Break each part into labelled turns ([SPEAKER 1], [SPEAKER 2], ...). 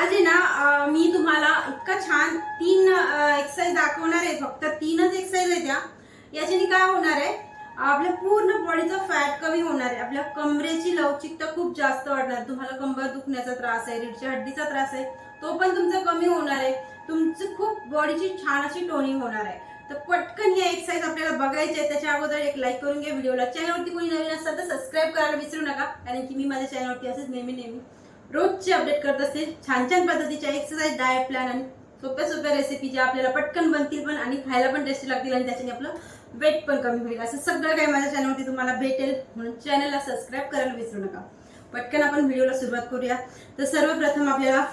[SPEAKER 1] आज आहे ना मी तुम्हाला इतका छान तीन एक्सरसाइज दाखवणार आहे. फक्त तीनच एक्सरसाइज आहे त्या. याच्याने काय होणार आहे? आपल्या पूर्ण बॉडीचा फॅट कमी होणार आहे. आपल्या कमरेची लवचिकता खूप जास्त वाढणार. तुम्हाला कंबर दुखण्याचा त्रास आहे रीडच्या हड्डीचा त्रास आहे तो पण तुमचा कमी होणार आहे. तुमचं खूप बॉडीची छान अशी टोनिंग होणार आहे. तर पटकन ही एक्सरसाइज आपल्याला बघायची आहे त्याच्या अगोदर एक लाईक करून घ्या व्हिडिओला चॅनलवरती कोणी नवीन असतात तर सबस्क्राईब करायला विसरू नका. कारण की मी माझ्या चॅनलवरती असेच नेहमी नेहमी रोजची अपडेट करत असते. छान छान पद्धतीच्या एक्सरसाइज डायट प्लॅन आणि सोप्या सोप्या रेसिपी ज्या आपल्याला पटकन बनतील पण आणि खायला पण टेस्टी लागतील आणि त्याच्याने आपलं वेट पण कमी होईल. असं सगळं काही माझ्या चॅनलवरती तुम्हाला भेटेल. म्हणून चॅनलला सबस्क्राईब करायला विसरू नका. पटकन आपण व्हिडिओला सुरुवात करूया. तर सर्वप्रथम आपल्याला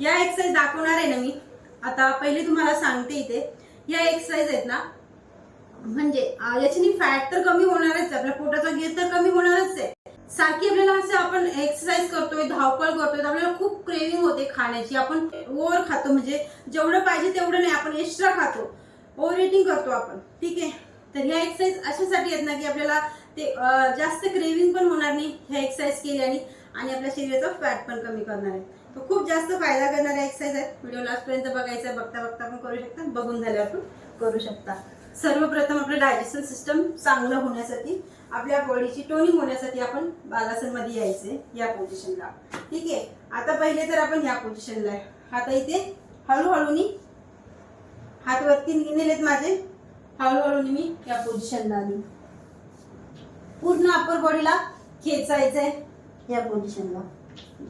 [SPEAKER 1] या एक्सरसाइज दाखवणार आहे ना मी. आता पहिले तुम्हाला सांगते इथे. या एक्सरसाइज आहेत ना. म्हणजे याच्याने फॅट तर कमी होणारच आहे. आपल्या पोटाचा गेट तर कमी होणारच आहे. सारखी आपल्याला असं आपण एक्सरसाइज करतोय धावपळ करतोय तर आपल्याला खूप क्रेविंग होते खाण्याची. आपण ओव्हर खातो म्हणजे जेवढं पाहिजे तेवढं नाही आपण एक्स्ट्रा खातो. ओव्हर इटिंग करतो आपण. ठीक आहे? तर ह्या एक्सरसाइज अशासाठी आहेत ना की आपल्याला ते जास्त क्रेविंग पण होणार नाही ह्या एक्सरसाइज केल्याने आणि आपल्या शरीराचा फॅट पण कमी करणार आहे. तो खूप जास्त फायदा करणाऱ्या एक्सरसाइज आहेत. व्हिडिओ लास्टपर्यंत बघायचा बघता बघता पण करू शकता बघून झाल्यावर पण करू शकता. सर्वप्रथम आपलं डायजेशन सिस्टम चांगलं होण्यासाठी आपल्या बॉडीची टोनिंग होण्यासाठी आपण बालासनमध्ये यायचे या पोझिशनला. ठीक आहे? आता पहिले तर आपण ह्या पोझिशनला आता इथे हळूहळूनी हात वरती नेलेत माझे. हळूहळू मी या पोझिशनला आली. पूर्ण अप्पर बॉडीला खेचायचंय या पोझिशनला.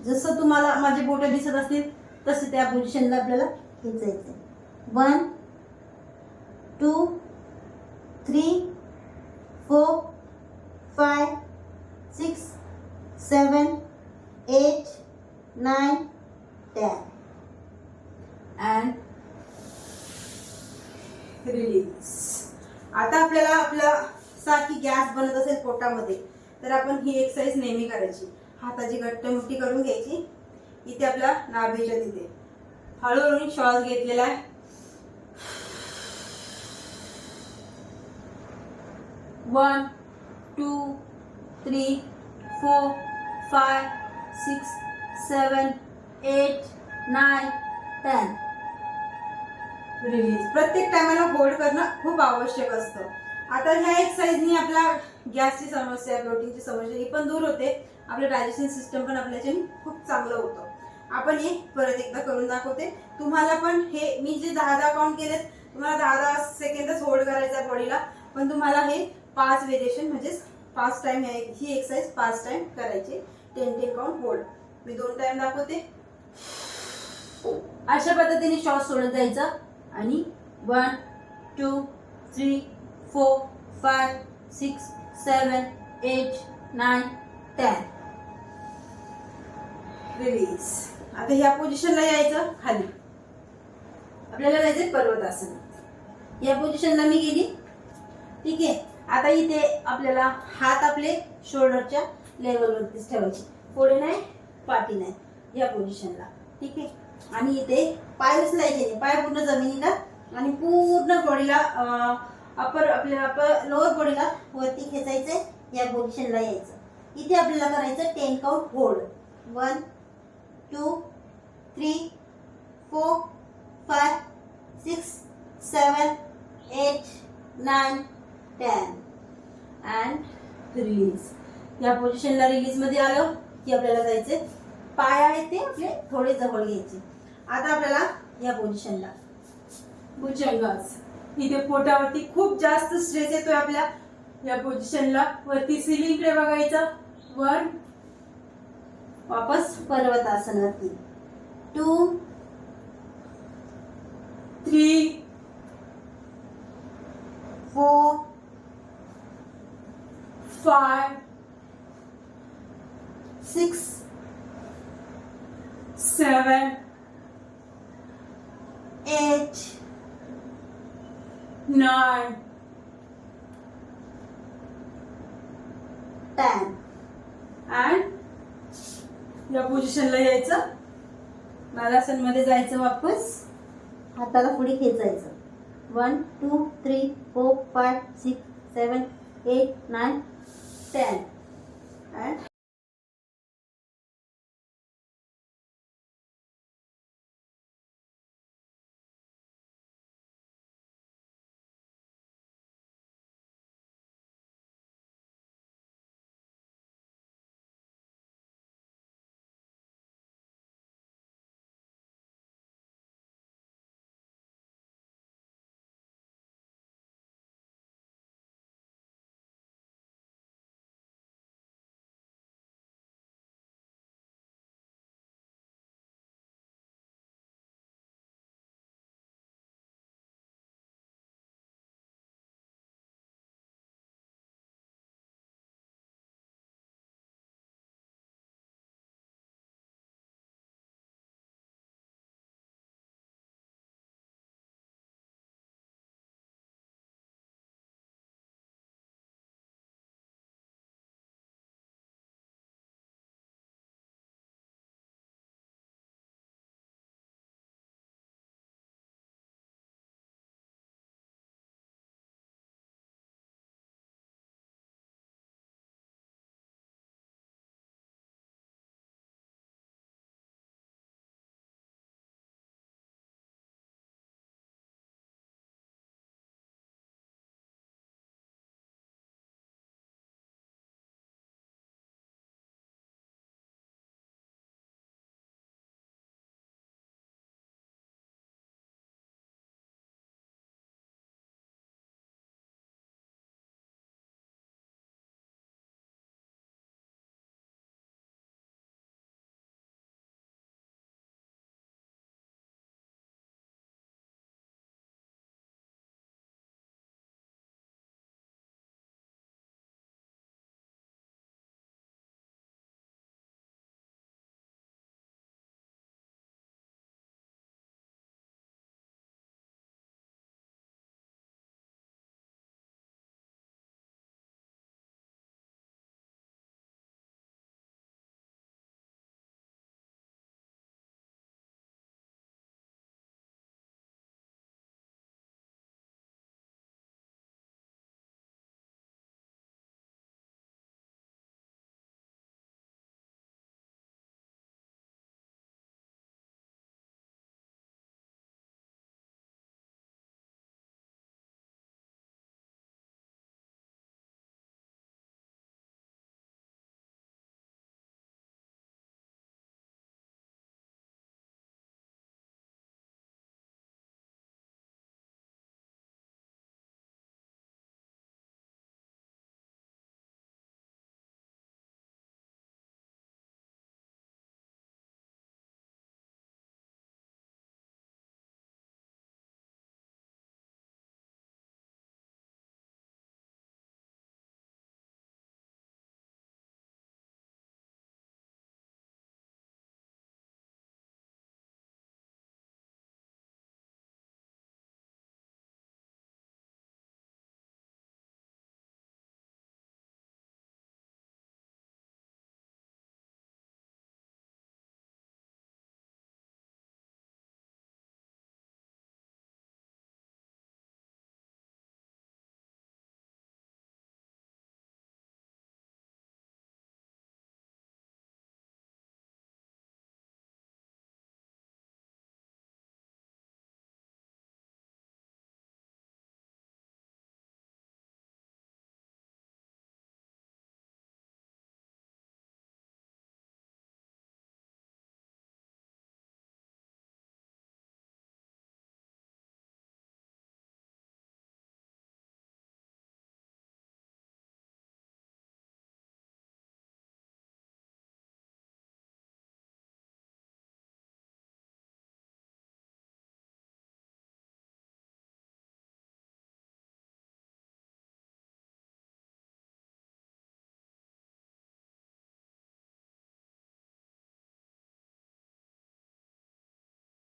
[SPEAKER 1] जसं तुम्हाला माझे बोट दिसत असतील तसं त्या पोझिशनला आपल्याला खेचायचंय. One two three four five six seven eight nine ten. And release आता आपल्याला आपला सारखी गॅस बनत असेल पोटामध्ये तर आपण ही एक्सरसाइज नेहमी करायची. हाताची घट्ट मुठी करून घ्यायची. इथे आपल्या नाभेच्या तिथे. हळूहळू श्वास घेतलेला आहे. One two three four five six seven eight nine ten. Release प्रत्येक टायमाला होल्ड करणं खूप आवश्यक असतं. आता ह्या एक्सरसाइजनी आपला गॅसची समस्या प्रोटीनची समस्या ही पण दूर होते. आपलं डायजेशन सिस्टम पण आपल्याच्याने खूप चांगलं होतं. आपण हे परत एकदा करून दाखवते. तुम्हाला पण हे मी जे दहा दहा काउंट केलेत तुम्हाला दहा दहा सेकंदच होल्ड करायचा बॉडीला पण तुम्हाला हे पाच वेरिएशन म्हणजेच पाच टाइम ही एक्सरसाइज पाच टाइम करायची. टेन टेन काउंट होल्ड मी दोन टाइम दाखवते. अशा पद्धतीने शॉर्ट सोडत जायचं. आणि one two three four five six seven eight nine ten release आता ह्या पोझिशनला यायचं खाली. आपल्याला जायचं पर्वतासन या पोझिशनला मी गेली. ठीक आहे? आता इथे आपल्याला हात आपले शोल्डरच्या लेवलवरतीच ठेवायचे. पुढे नाही पाठी नाही. या पोझिशनला ठीक आहे? आणि इथे पाय उचलायचे नाही. पाय पूर्ण जमिनीला आणि पूर्ण बॉडीला अपर आपल्या अपर लोअर बॉडीला वरती खेचायचं. या पोझिशनला यायचं. इथे आपल्याला करायचं ten count hold one two three four five six seven eight nine ten and release या पोझिशनला रिलीजमध्ये आलो की आपल्याला जायचे पाय आहेत ते आपले थोडे जवळ घ्यायचे. आता आपल्याला या पोझिशनला भुजंगास इथे पोटावरती खूप जास्त स्ट्रेस येतोय आपल्या. या पोझिशनला वरती सिलिंगकडे बघायचं. वन वापस पर्वतासनावरती two three four five six seven, eight, nine, ten. And या पोझिशनला यायचं. बालासनमध्ये जायचं वापस. हाताला पुढे खेचायचं one two three four five six seven eight nine ten and